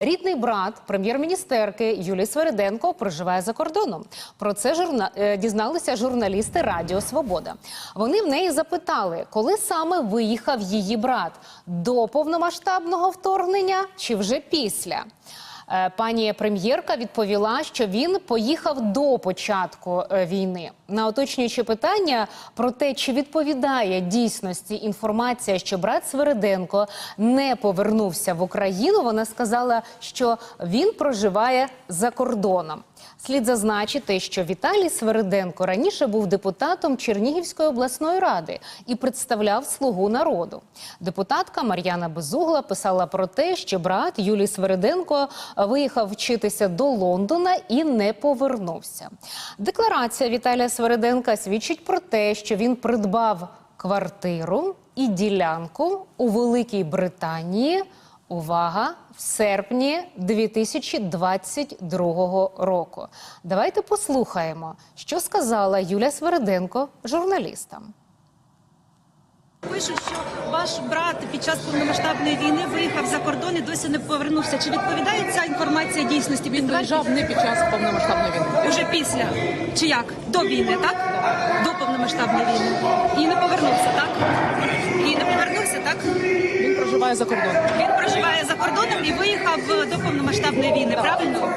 Рідний брат прем'єр-міністерки Юлії Свериденко проживає за кордоном. Про це журна... е, дізналися журналісти Радіо Свобода. Вони в неї запитали, коли саме виїхав її брат до повномасштабного вторгнення чи вже після. Е, Пані прем'єрка відповіла, що він поїхав до початку е, війни. На уточнюючі питання про те, чи відповідає дійсності інформація, що брат Свериденко не повернувся в Україну, вона сказала, що він проживає за кордоном. Слід зазначити, що Віталій Свериденко раніше був депутатом Чернігівської обласної ради і представляв слугу народу. Депутатка Мар'яна Безугла писала про те, що брат Юлій Свериденко виїхав вчитися до Лондона і не повернувся. Декларація Віталія Свериденка свідчить про те, що він придбав квартиру і ділянку у Великій Британії. Увага! В серпні 2022 року. Давайте послухаємо, що сказала Юля Свериденко журналістам. Пишуть, що ваш брат під час повномасштабної війни виїхав за кордон і досі не повернувся. Чи відповідає ця інформація дійсності? Він виїжджав не під час повномасштабної війни. уже після чи як до війни, так до повномасштабної війни і не повернувся, так і не повернувся, так Він проживає за кордоном. він проживає за кордоном і виїхав до повномасштабної війни. Правильно